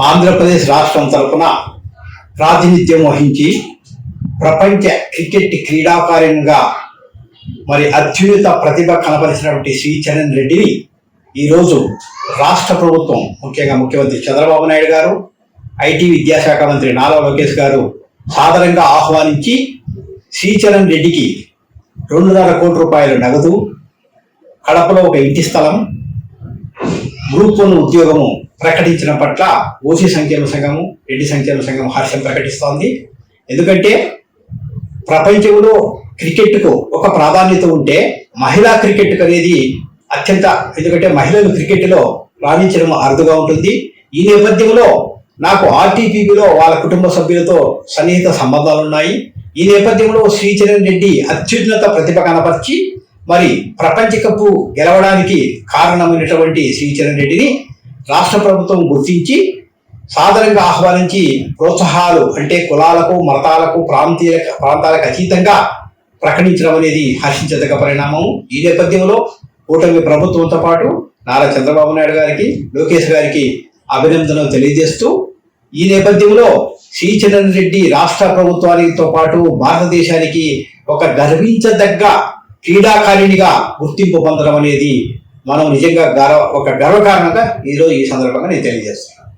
ఆంధ్రప్రదేశ్ రాష్ట్రం తరపున ప్రాతినిధ్యం వహించి ప్రపంచ క్రికెట్ క్రీడాకారిణిగా మరి అత్యున్నత ప్రతిభ కనపరిచినటువంటి శ్రీ చరణ్ రెడ్డిని ఈరోజు రాష్ట్ర ప్రభుత్వం ముఖ్యంగా ముఖ్యమంత్రి చంద్రబాబు నాయుడు గారు ఐటీ విద్యాశాఖ మంత్రి నారా లోకేష్ గారు సాధారణంగా ఆహ్వానించి శ్రీచరణ్ రెడ్డికి రెండున్నర కోటి రూపాయలు నగదు కడపలో ఒక ఇంటి స్థలం గ్రూప్ వన్ ఉద్యోగము ప్రకటించడం పట్ల ఓసీ సంక్షేమ సంఘము రెడ్డి సంక్షేమ సంఘం హర్షం ప్రకటిస్తోంది. ఎందుకంటే ప్రపంచంలో క్రికెట్కు ఒక ప్రాధాన్యత ఉంటే మహిళా క్రికెట్ అనేది అత్యంత ఎందుకంటే మహిళలు క్రికెట్లో రాణించడం అరుదుగా ఉంటుంది. ఈ నేపథ్యంలో నాకు ఆర్టీపీబీలో వాళ్ళ కుటుంబ సభ్యులతో సన్నిహిత సంబంధాలు ఉన్నాయి. ఈ నేపథ్యంలో శ్రీచరణ్ రెడ్డి అత్యున్నత ప్రతిభ కనపరిచి మరి ప్రపంచ కప్పు గెలవడానికి కారణమైనటువంటి శ్రీచరణ్ రెడ్డిని రాష్ట్ర ప్రభుత్వం గుర్తించి సాధారణంగా ఆహ్వానించి ప్రోత్సాహాలు అంటే కులాలకు మతాలకు ప్రాంతీయ ప్రాంతాలకు అతీతంగా ప్రకటించడం అనేది హర్షించదగ్గ పరిణామం. ఈ నేపథ్యంలో కూటమి ప్రభుత్వంతో పాటు నారా చంద్రబాబు నాయుడు గారికి లోకేష్ గారికి అభినందనలు తెలియజేస్తూ ఈ నేపథ్యంలో శ్రీ చంద్రన్ రెడ్డి రాష్ట్ర ప్రభుత్వానితో పాటు భారతదేశానికి ఒక గర్వించదగ్గ క్రీడాకారిణిగా గుర్తింపు పొందడం అనేది మనం నిజంగా గర్వ ఒక గర్వకారణంగా ఈరోజు ఈ సందర్భంగా నేను తెలియజేస్తాను